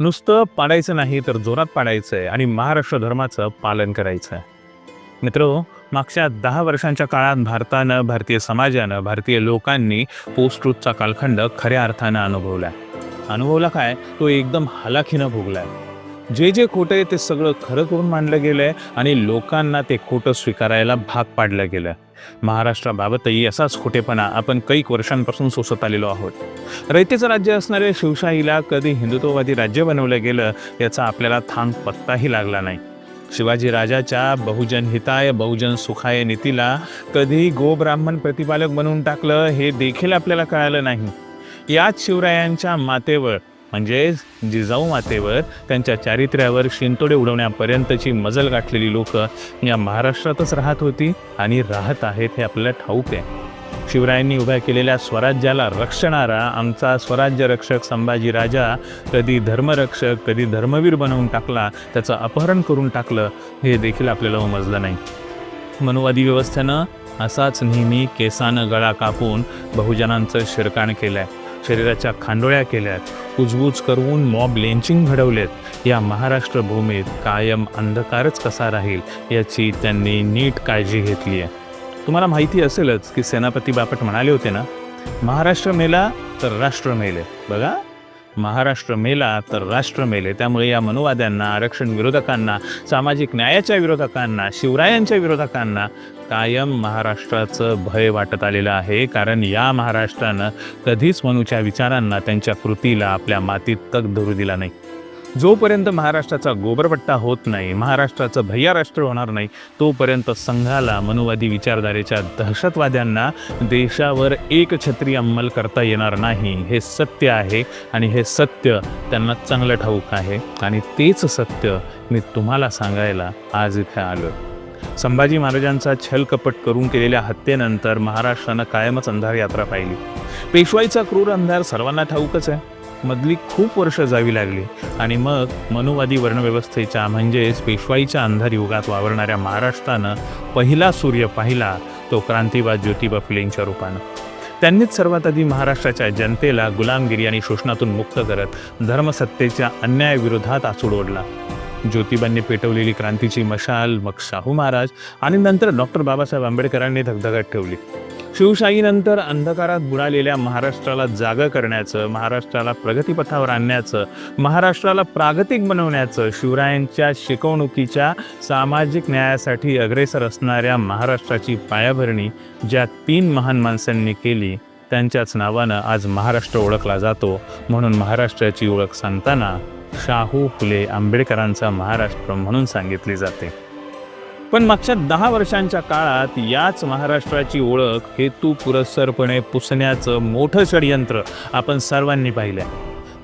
नुसतं पाडायचं नाही तर जोरात पाडायचं आहे आणि महाराष्ट्र धर्माचं पालन करायचं आहे मित्र मागच्या दहा वर्षांच्या काळात भारतानं भारतीय समाजानं भारतीय लोकांनी पोस्ट ट्रूथचा कालखंड खऱ्या अर्थानं अनुभवला अनुभवला काय? तो एकदम हलाखीनं भोगलाय. जे जे खोटं आहे ते सगळं खरं करून मांडलं गेलं आहे आणि लोकांना ते खोटं स्वीकारायला भाग पाडलं गेलं महाराष्ट्राबाबतही असाच खोटेपणा आपण कैक वर्षांपासून सोसत आलेलो आहोत. रयतेचं राज्य असणाऱ्या शिवशाहीला कधी हिंदुत्ववादी राज्य बनवलं गेलं याचा आपल्याला थांग पत्ताही लागला नाही. शिवाजी राजाच्या बहुजन हिताय बहुजन सुखाय नीतीला कधी गोब्राह्मण प्रतिपालक बनवून टाकलं हे देखील आपल्याला कळालं नाही. याच शिवरायांच्या मातेवर म्हणजेच जिजाऊ मातेवर त्यांच्या चारित्र्यावर शिंतोडे उडवण्यापर्यंतची मजल गाठलेली लोक या महाराष्ट्रातच राहत होती आणि राहत आहेत हे आपल्याला ठाऊक आहे. शिवरायांनी उभ्या केलेल्या स्वराज्याला रक्षणारा आमचा स्वराज्य रक्षक संभाजी राजा कधी धर्मरक्षक कधी धर्मवीर बनवून टाकला त्याचं अपहरण करून टाकलं हे देखील आपल्याला उमजलं नाही. मनुवादी व्यवस्थेनं असाच नेहमी केसानं गळा कापून बहुजनांचं शिरकाण केलं आहे शरीराच्या खांडोळ्या केल्यात कुजबूज करून मॉब लेंचिंग घडवलेत. या महाराष्ट्र भूमीत कायम अंधकारच कसा राहील याची त्यांनी नीट काळजी घेतली आहे. तुम्हाला माहिती असेलच की सेनापती बापट म्हणाले होते ना महाराष्ट्र मेला तर राष्ट्र मेले. बघा महाराष्ट्र मेला तर राष्ट्र मेले. त्यामुळे या मनुवाद्यांना आरक्षण विरोधकांना सामाजिक न्यायाच्या विरोधकांना शिवरायांच्या विरोधकांना कायम महाराष्ट्राचं भय वाटत आलेलं आहे. कारण या महाराष्ट्रानं कधीच मनूच्या विचारांना त्यांच्या कृतीला आपल्या मातीत तग धरू दिला नाही. जोपर्यंत महाराष्ट्राचा गोबरपट्टा होत नाही महाराष्ट्राचं भैया राष्ट्र होणार नाही तोपर्यंत संघाला मनुवादी विचारधारेच्या दहशतवाद्यांना देशावर एक छत्री अंमल करता येणार नाही. हे सत्य आहे आणि हे सत्य त्यांना चांगलं ठाऊक आहे. आणि तेच सत्य मी तुम्हाला सांगायला आज इथे आलो संभाजी महाराजांचा छलकपट करून केलेल्या हत्येनंतर महाराष्ट्रानं कायमच अंधार यात्रा पाहिली. पेशवाईचा क्रूर अंधार सर्वांना ठाऊकच आहे. मधली खूप वर्ष जावी लागली आणि मग मनुवादी वर्णव्यवस्थेच्या म्हणजेच पेशवाईच्या अंधार युगात वावरणाऱ्या महाराष्ट्रानं पहिला सूर्य पाहिला तो क्रांतीवाद ज्योतिबा फुलेंच्या रूपानं. त्यांनीच सर्वात आधी महाराष्ट्राच्या जनतेला गुलामगिरी आणि शोषणातून मुक्त करत धर्मसत्तेच्या अन्यायाविरोधात आसूड ओढला. ज्योतिबांनी पेटवलेली क्रांतीची मशाल मग शाहू महाराज आणि नंतर डॉक्टर बाबासाहेब आंबेडकरांनी धगधगत ठेवली. शिवशाहीनंतर अंधकारात बुडालेल्या महाराष्ट्राला जागं करण्याचं महाराष्ट्राला प्रगतीपथावर आणण्याचं महाराष्ट्राला प्रागतिक बनवण्याचं शिवरायांच्या शिकवणुकीच्या सामाजिक न्यायासाठी अग्रेसर असणाऱ्या महाराष्ट्राची पायाभरणी ज्या तीन महान माणसांनी केली त्यांच्याच नावानं आज महाराष्ट्र ओळखला जातो. म्हणून महाराष्ट्राची ओळख सांगताना शाहू फुले आंबेडकरांचा महाराष्ट्र म्हणून सांगितली जाते. पण मागच्या दहा वर्षांच्या काळात याच महाराष्ट्राची ओळख हेतू पुरस्सरपणे पुसण्याचं मोठं षडयंत्र आपण सर्वांनी पाहिलं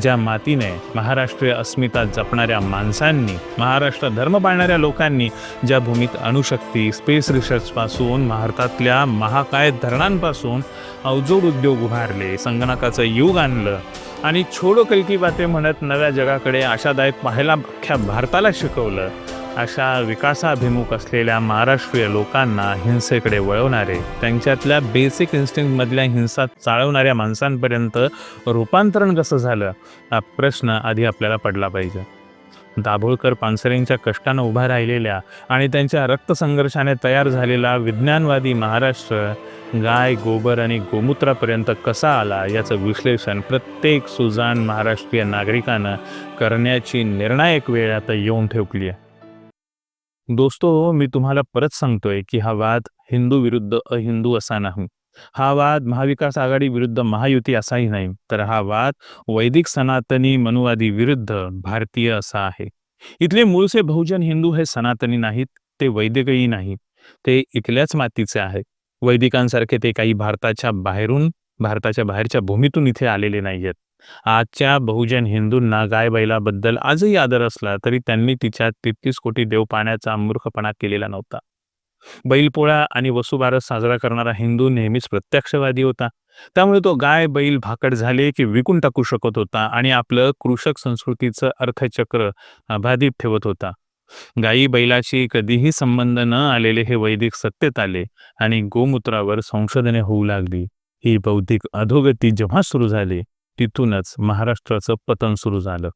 ज्या मातीने महाराष्ट्रीय अस्मिता जपणाऱ्या माणसांनी महाराष्ट्र धर्म पाळणाऱ्या लोकांनी ज्या भूमीत अणुशक्ती स्पेस रिसर्चपासून भारतातल्या महाकाय धरणांपासून अवजोड उद्योग उभारले संगणकाचं युग आणलं आणि छोडो कलकी बाते म्हणत नव्या जगाकडे आशादायक पाहायला अख्ख्या भारताला शिकवलं. अशा विकासाभिमुख असलेल्या महाराष्ट्रीय लोकांना हिंसेकडे वळवणारे त्यांच्यातल्या बेसिक इन्स्टिंक्टमधल्या हिंसा चाळवणाऱ्या माणसांपर्यंत रूपांतरण कसं झालं? हा प्रश्न आधी आपल्याला पडला पाहिजे. दाभोळकर पानसरेंच्या कष्टानं उभा राहिलेल्या आणि त्यांच्या रक्तसंघर्षाने तयार झालेला विज्ञानवादी महाराष्ट्र गाय गोबर आणि गोमूत्रापर्यंत कसा आला याचं विश्लेषण प्रत्येक सुजान महाराष्ट्रीय नागरिकानं करण्याची निर्णायक वेळ आता येऊन ठेवली आहे दोस्तो मी तुम्हाला परत सांगतोय की हा वाद हिंदू विरुद्ध अहिंदू असा नाही. हा वाद महाविकास आघाडी विरुद्ध महायुती असाही नाही तर हा वाद वैदिक सनातनी मनुवादी विरुद्ध भारतीय असा आहे. इथले मूळचे बहुजन हिंदू हे सनातनी नाहीत ते वैदिकही नाहीत ते इथल्याच मातीचे आहेत. वैदिकांसारखे ते काही भारताच्या बाहेरून भारताच्या बाहेरच्या भूमीतून इथे आलेले नाही आहेत आजच्या बहुजन हिंदूंना गाय बैलाबद्दल आजही आदर असला तरी त्यांनी तिच्या तितकीस कोटी देव पाण्याचा मूर्खपणा केलेला नव्हता. बैलपोळा आणि वसुबारस साजरा करणारा हिंदू नेहमीच प्रत्यक्षवादी होता. त्यामुळे तो गाय बैल भाकड झाले की विकून टाकू शकत होता आणि आपलं कृषक संस्कृतीचं अर्थचक्र अबाधित ठेवत होता. गायी बैलाशी कधीही संबंध न आलेले हे वैदिक सत्तेत आले आणि गोमूत्रावर संशोधने होऊ लागली. ही बौद्धिक अधोगती जेव्हा सुरू झाली तिथूनच महाराष्ट्राचं पतन सुरू झालं.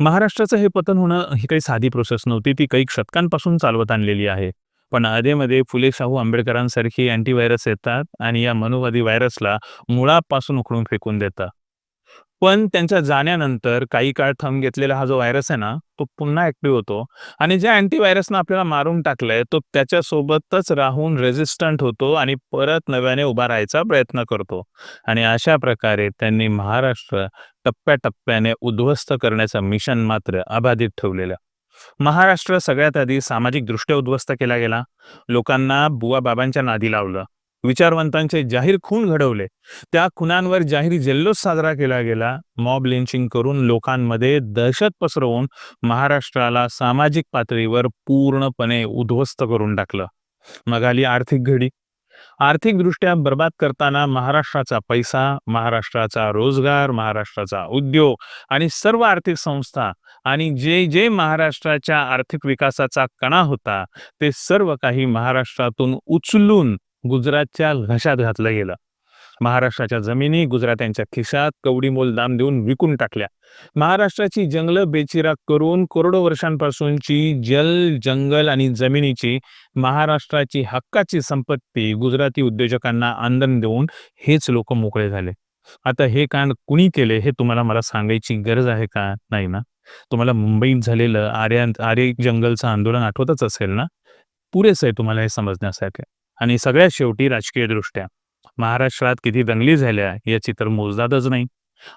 महाराष्ट्राचं हे पतन होणं ही काही साधी प्रोसेस नव्हती ती काही शतकांपासून चालवत आणलेली आहे. पण आधेमध्ये फुले शाहू आंबेडकरांसारखी अँटीव्हायरस येतात आणि या मनोवादी व्हायरसला मुळापासून उखडून फेकून देतात. पण त्यांच्या जाण्यानंतर काही काळ थंब घेतलेला हा जो व्हायरस आहे ना तो पुन्हा ऍक्टिव्ह होतो. आणि ज्या अँटीव्हायरसनं आपल्याला मारून टाकलंय तो त्याच्यासोबतच राहून रेझिस्टंट होतो आणि परत नव्याने उभा राहायचा प्रयत्न करतो. आणि अशा प्रकारे त्यांनी महाराष्ट्र टप्प्याटप्प्याने उद्ध्वस्त करण्याचं मिशन मात्र अबाधित ठेवलेलं. महाराष्ट्र सगळ्यात आधी सामाजिक दृष्ट्या उद्ध्वस्त केला गेला. लोकांना बुवा बाबांच्या नादी लावलं. विचारवंतांचे जाहीर खून घडवले. त्या खुनांवर जाहीर जल्लोष साजरा केला गेला. मॉब लिंचिंग करून लोकांमध्ये दहशत पसरवून महाराष्ट्राला सामाजिक पातळीवर पूर्णपणे उद्ध्वस्त करून टाकलं. मग आली आर्थिक घडी. आर्थिकदृष्ट्या बर्बाद करताना महाराष्ट्राचा पैसा महाराष्ट्राचा रोजगार महाराष्ट्राचा उद्योग आणि सर्व आर्थिक संस्था आणि जे जे महाराष्ट्राच्या आर्थिक विकासाचा कणा होता ते सर्व काही महाराष्ट्रातून उचलून गुजरातच्या घशात घातलं गेलं. महाराष्ट्राच्या जमिनी गुजरात्यांच्या खिशात कवडीमोल दाम देऊन विकून टाकल्या. महाराष्ट्राची जंगलं बेचिराग करून करोडो वर्षांपासूनची जल जंगल आणि जमिनीची महाराष्ट्राची हक्काची संपत्ती गुजराती उद्योजकांना आंदन देऊन हेच लोक मोकळे झाले. आता हे कांड कुणी केले हे तुम्हाला मला सांगायची गरज आहे का? नाही ना? तुम्हाला मुंबईत झालेलं आर्य आर्य जंगलचं आंदोलन आठवतच असेल ना? पुरेसं आहे तुम्हाला हे समजण्यासाठी आणि सगळ्यात शेवटी राजकीय दृष्ट्या महाराष्ट्रात किती दंगली झाल्या याची तर मोजदादच नाही.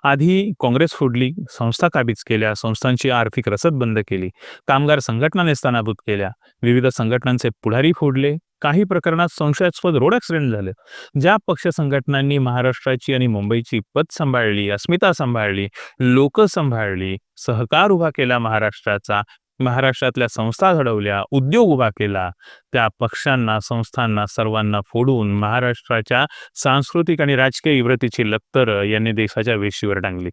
आधी काँग्रेस फोडली संस्था काबीज केल्या संस्थांची आर्थिक रसद बंद केली कामगार संघटनाने स्थानाभूत केल्या विविध संघटनांचे पुढारी फोडले काही प्रकरणात संशयास्पद रोड ॲक्सिडेंट झाले. ज्या पक्ष संघटनांनी महाराष्ट्राची आणि मुंबईची पद सांभाळली अस्मिता सांभाळली लोक सांभाळली सहकार उभा केला महाराष्ट्राचा महाराष्ट्रातल्या संस्था घडवल्या उद्योग उभा केला त्या पक्षांना संस्थांना सर्वांना फोडून महाराष्ट्राच्या सांस्कृतिक आणि राजकीय इव्रतीची लक्तर यांनी देशाच्या वेशीवर टांगली.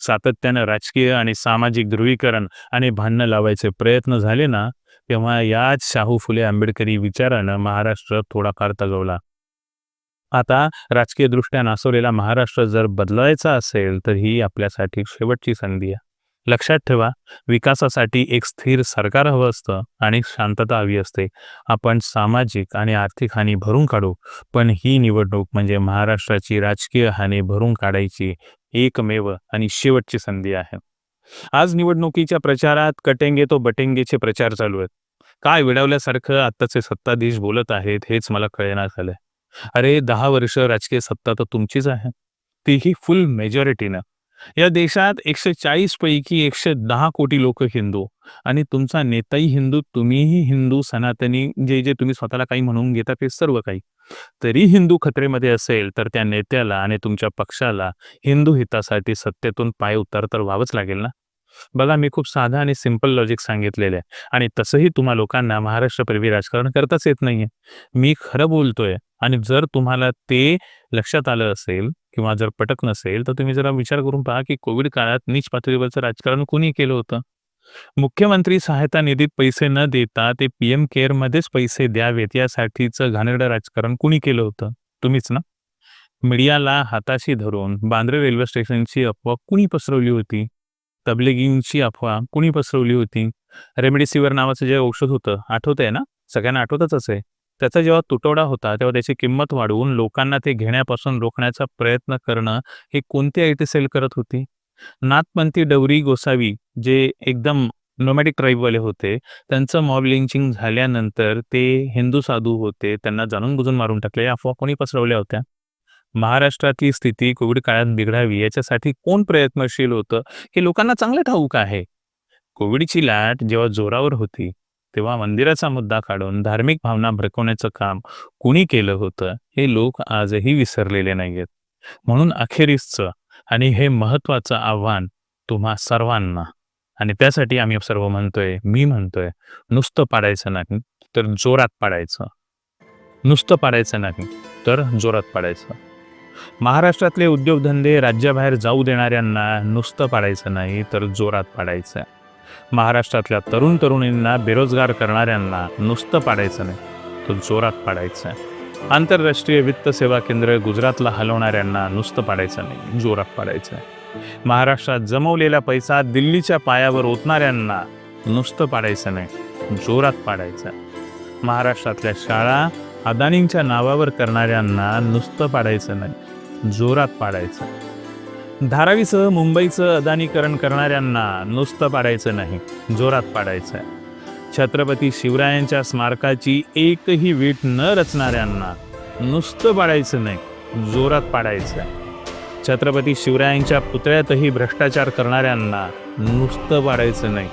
सातत्यानं राजकीय आणि सामाजिक ध्रुवीकरण आणि भांडणं लावायचे प्रयत्न झाले ना तेव्हा याच शाहू फुले आंबेडकरी विचारानं महाराष्ट्र थोडाफार तगवला. आता राजकीय दृष्ट्या नासवलेला महाराष्ट्र जर बदलायचा असेल तर ही आपल्यासाठी शेवटची संधी आहे. लक्षात ठेवा विकासासाठी एक स्थिर सरकार हवं असतं आणि शांतता हवी असते. आपण सामाजिक आणि आर्थिक हानी भरून काढू पण ही निवडणूक म्हणजे महाराष्ट्राची राजकीय हानी भरून काढायची एकमेव आणि शेवटची संधी आहे. आज निवडणुकीच्या प्रचारात कटेंगे तो बटेंगेचे प्रचार चालू आहेत. काय विडवल्यासारखं आत्ताचे सत्ताधीश बोलत आहेत हेच मला कळेना झालंय. अरे दहा वर्ष राजकीय सत्ता तर तुमचीच आहे. तीही फुल मेजॉरिटीनं या देशात एकशे चाळीस पैकी एकशे दहा कोटी लोक हिंदू आणि तुमचा नेताही हिंदू तुम्हीही हिंदू सनातनी जे जे तुम्ही स्वतःला काही म्हणून घेता ते सर्व काही. तरी हिंदू खतरेमध्ये असेल तर त्या नेत्याला आणि तुमच्या पक्षाला हिंदू हितासाठी सत्तेतून पाय उतार तर व्हावंच लागेल ना? बघा मी खूप साधा आणि सिंपल लॉजिक सांगितलेलं आहे. आणि तसंही तुम्हा लोकांना महाराष्ट्रपूर्वी राजकारण करताच येत नाहीये. मी खरं बोलतोय आणि जर तुम्हाला ते लक्षात आलं असेल किंवा जर पटक नसेल तर तुम्ही जरा विचार करून पहा की कोविड काळात नीच पातळीवरचं राजकारण कोणी केलं होतं? मुख्यमंत्री सहायता निधीत पैसे न देता ते पीएम केअर मध्येच पैसे द्यावेत यासाठीचं घाणेरडं राजकारण कुणी केलं होतं? तुम्हीच ना? मीडियाला हाताशी धरून बांद्रे रेल्वे स्टेशनची अफवा कुणी पसरवली होती? तबलेगिंगची अफवा कुणी पसरवली होती? रेमडेसिवीर नावाचं जे औषध होतं आठवत आहे ना? सगळ्यांना आठवतच आहे त्याचा जेव्हा तुटवडा होता तेव्हा त्याची किंमत वाढवून लोकांना ते घेण्यापासून रोखण्याचा प्रयत्न करणं हे कोणती आय टी सेल करत होती? नाथपंथी डवरी गोसावी जे एकदम नोमॅटिक ट्राईबवाले होते त्यांचं मॉब लिंचिंग झाल्यानंतर ते हिंदू साधू होते त्यांना जाणून बुजून मारून टाकले. या अफवा कोणी पसरवल्या होत्या? महाराष्ट्रातली स्थिती कोविड काळात बिघडावी याच्यासाठी कोण प्रयत्नशील होतं? हे लोकांना चांगलं ठाऊक आहे. कोविडची लाट जेव्हा जोरावर होती तेव्हा मंदिराचा मुद्दा काढून धार्मिक भावना भडकवण्याचं काम कुणी केलं होतं हे लोक आजही विसरलेले नाहीयेत. म्हणून अखेरीसचं आणि हे महत्वाचं आव्हान तुम्हा सर्वांना. आणि त्यासाठी आम्ही सर्व म्हणतोय मी म्हणतोय नुसतं पाडायचं नाही तर जोरात पाडायचं. नुसतं पाडायचं नाही तर जोरात पाडायचं. महाराष्ट्रातले उद्योगधंदे राज्याबाहेर जाऊ देणाऱ्यांना नुसतं पाडायचं नाही तर जोरात पाडायचं. महाराष्ट्रातल्या तरुण तरुणींना बेरोजगार करणाऱ्यांना नुसतं पाडायचं नाही तर जोरात पाडायचं. आहे आंतरराष्ट्रीय वित्त सेवा केंद्र गुजरातला हलवणाऱ्यांना नुसतं पाडायचं नाही जोरात पाडायचं. आहे महाराष्ट्रात जमवलेला पैसा दिल्लीच्या पायावर ओतणाऱ्यांना नुसतं पाडायचं नाही जोरात पाडायचं. महाराष्ट्रातल्या शाळा अदानींच्या नावावर करणाऱ्यांना नुसतं पाडायचं नाही जोरात पाडायचं. धारावीसह मुंबईचं अदानीकरण करणाऱ्यांना नुसतं पाडायचं नाही जोरात पाडायचं. छत्रपती शिवरायांच्या स्मारकाची एकही वीट न रचणाऱ्यांना नुसतं पाडायचं नाही जोरात पाडायचं. छत्रपती शिवरायांच्या पुतळ्यातही भ्रष्टाचार करणाऱ्यांना नुसतं पाडायचं नाही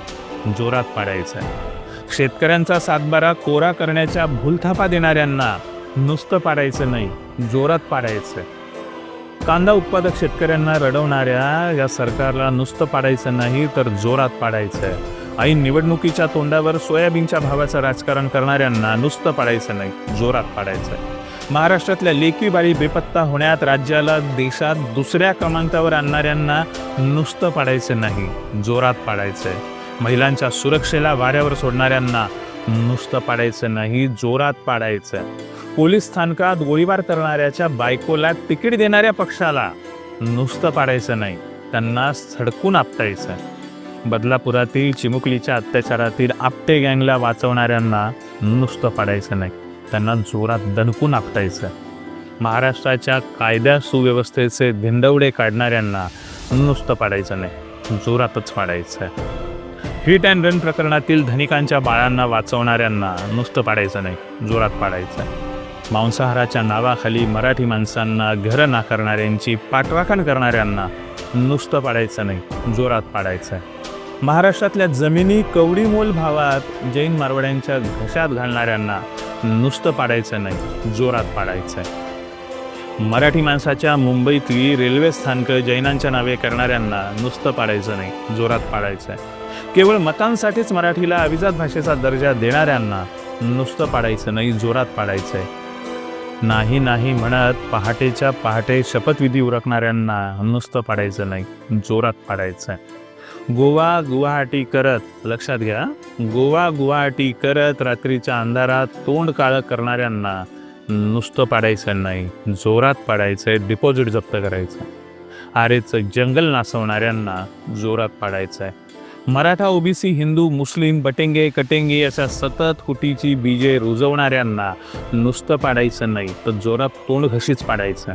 जोरात पाडायचं. शेतकऱ्यांचा सातबारा कोरा करण्याच्या भूलथापा देणाऱ्यांना नुसतं पाडायचं नाही जोरात पाडायचं. कांदा उत्पादक शेतकऱ्यांना रडवणाऱ्या या सरकारला नुसतं पाडायचं नाही तर जोरात पाडायचं ऐन निवडणुकीच्या तोंडावर सोयाबीनच्या भावाचं राजकारण करणाऱ्यांना नुसतं पाडायचं नाही जोरात पाडायचं महाराष्ट्रातल्या लेकी बाळी बेपत्ता होण्यात राज्याला देशात दुसऱ्या क्रमांकावर आणणाऱ्यांना नुसतं पाडायचं नाही जोरात पाडायचंय. महिलांच्या सुरक्षेला वाऱ्यावर सोडणाऱ्यांना नुसतं पाडायचं नाही जोरात पाडायचं पोलीस स्थानकात गोळीबार करणाऱ्याच्या बायकोला तिकीट देणाऱ्या पक्षाला नुसतं पाडायचं नाही. त्यांना सडकून आपटायचं. बदलापुरातील चिमुकलीच्या अत्याचारातील आपटे गँगला वाचवणाऱ्यांना नुसतं पाडायचं नाही. त्यांना जोरात दणकून आपटायचं. महाराष्ट्राच्या कायद्या सुव्यवस्थेचे धिंडवडे काढणाऱ्यांना नुसतं पाडायचं नाही. जोरातच पाडायचं. हिट अँड रन प्रकरणातील धनिकांच्या बाळांना वाचवणाऱ्यांना नुसतं पाडायचं नाही. जोरात पाडायचं. मांसाहाराच्या नावाखाली मराठी माणसांना घरं नाकारणाऱ्यांची पाठराखण करणाऱ्यांना नुसतं पाडायचं नाही जोरात पाडायचं. आहे महाराष्ट्रातल्या जमिनी कवडीमोल भावात जैन मारवाड्यांच्या घशात घालणाऱ्यांना नुसतं पाडायचं नाही जोरात पाडायचं. आहे मराठी माणसाच्या मुंबईतली रेल्वे स्थानकं जैनांच्या नावे करणाऱ्यांना नुसतं पाडायचं नाही जोरात पाडायचं. आहे केवळ मतांसाठीच मराठीला अभिजात भाषेचा दर्जा देणाऱ्यांना नुसतं पाडायचं नाही जोरात पाडायचं. आहे नाही नाही म्हणत. पहाटेच्या पहाटे शपथविधी उरकणाऱ्यांना नुसतं पाडायचं नाही. जोरात पाडायचं. आहे गोवा गुवाहाटी करत लक्षात घ्या गोवा गुवाहाटी करत रात्रीच्या अंधारात तोंड काळं करणाऱ्यांना नुसतं पाडायचं नाही. जोरात पाडायचं आहे डिपॉझिट जप्त करायचं. आरेचं जंगल नासवणाऱ्यांना जोरात पाडायचं आहे. मराठा ओबीसी हिंदू मुस्लिम बटेंगे कटेंगे अशा सतत कुटीची बीजे रुजवणाऱ्यांना नुसतं पाडायचं नाही तर जोरात तोंड घशीच पाडायचं.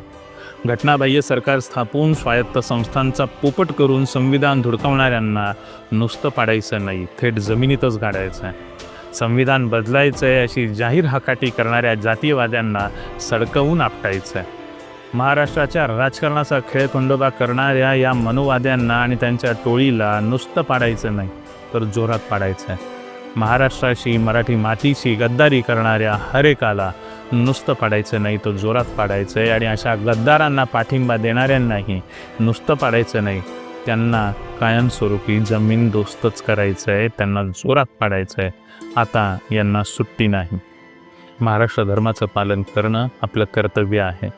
घटनाबाह्य सरकार स्थापून स्वायत्त संस्थांचा पोपट करून संविधान धुडकावणाऱ्यांना नुसतं पाडायचं नाही थेट जमिनीतच गाडायचं. आहे संविधान बदलायचं आहे अशी जाहीर हकाटी करणाऱ्या जातीयवाद्यांना सडकवून आपटायचं. आहे महाराष्ट्राच्या राजकारणाचा खेळ खंडोबा करणाऱ्या या मनोवाद्यांना आणि त्यांच्या टोळीला नुसतं पाडायचं नाही तर जोरात पाडायचं आहे महाराष्ट्राशी मराठी मातीशी गद्दारी करणाऱ्या हरेकाला नुसतं पाडायचं नाही तर जोरात पाडायचं आहे आणि अशा गद्दारांना पाठिंबा देणाऱ्यांनाही नुसतं पाडायचं नाही. त्यांना कायमस्वरूपी जमीन दोस्तच करायचं आहे त्यांना जोरात पाडायचं आहे आता यांना सुट्टी नाही. महाराष्ट्र धर्माचं पालन करणं आपलं कर्तव्य आहे.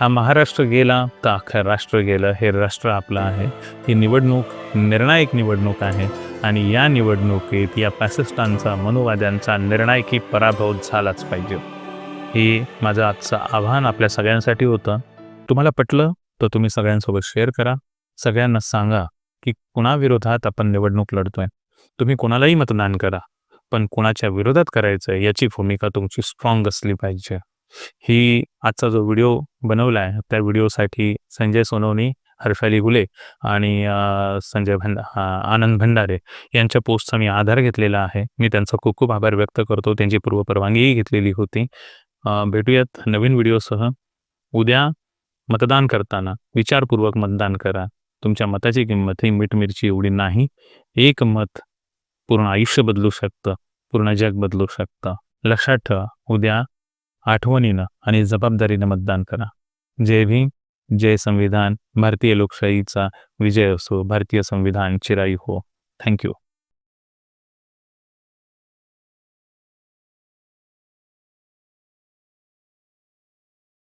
हा महाराष्ट्र गेला तर अख्खं राष्ट्र गेलं हे राष्ट्र आपलं आहे. ही निवडणूक निर्णायक निवडणूक आहे आणि या निवडणुकीत या पॅसिस्टांचा मनोवाद्यांचा निर्णायकी पराभव झालाच पाहिजे. हे माझं आजचं आव्हान आपल्या सगळ्यांसाठी होतं. तुम्हाला पटलं तर तुम्ही सगळ्यांसोबत शेअर करा. सगळ्यांना सांगा की कुणाविरोधात आपण निवडणूक लढतोय. तुम्ही कोणालाही मतदान करा पण कुणाच्या विरोधात करायचं याची भूमिका तुमची स्ट्रॉंग असली पाहिजे. ही आजचा जो व्हिडिओ बनवला आहे त्या व्हिडिओसाठी संजय सोनवणी हर्षाली गुले आणि संजय भंडा आनंद भंडारे यांच्या पोस्टचा मी आधार घेतलेला आहे. मी त्यांचा खूप खूप आभार व्यक्त करतो. त्यांची पूर्वपरवानगीही घेतलेली होती. भेटूयात नवीन व्हिडिओसह. उद्या मतदान करताना विचारपूर्वक मतदान करा. तुमच्या मताची किंमत ही मीठ मिरची एवढी नाही. एक मत पूर्ण आयुष्य बदलू शकतं. पूर्ण जग बदलू शकतं. लक्षात ठेवा उद्या आठवणीनं आणि जबाबदारीनं मतदान करा. जय भीम जय संविधान. भारतीय लोकशाहीचा विजय असो भारतीय संविधान चिराई हो. थँक्यू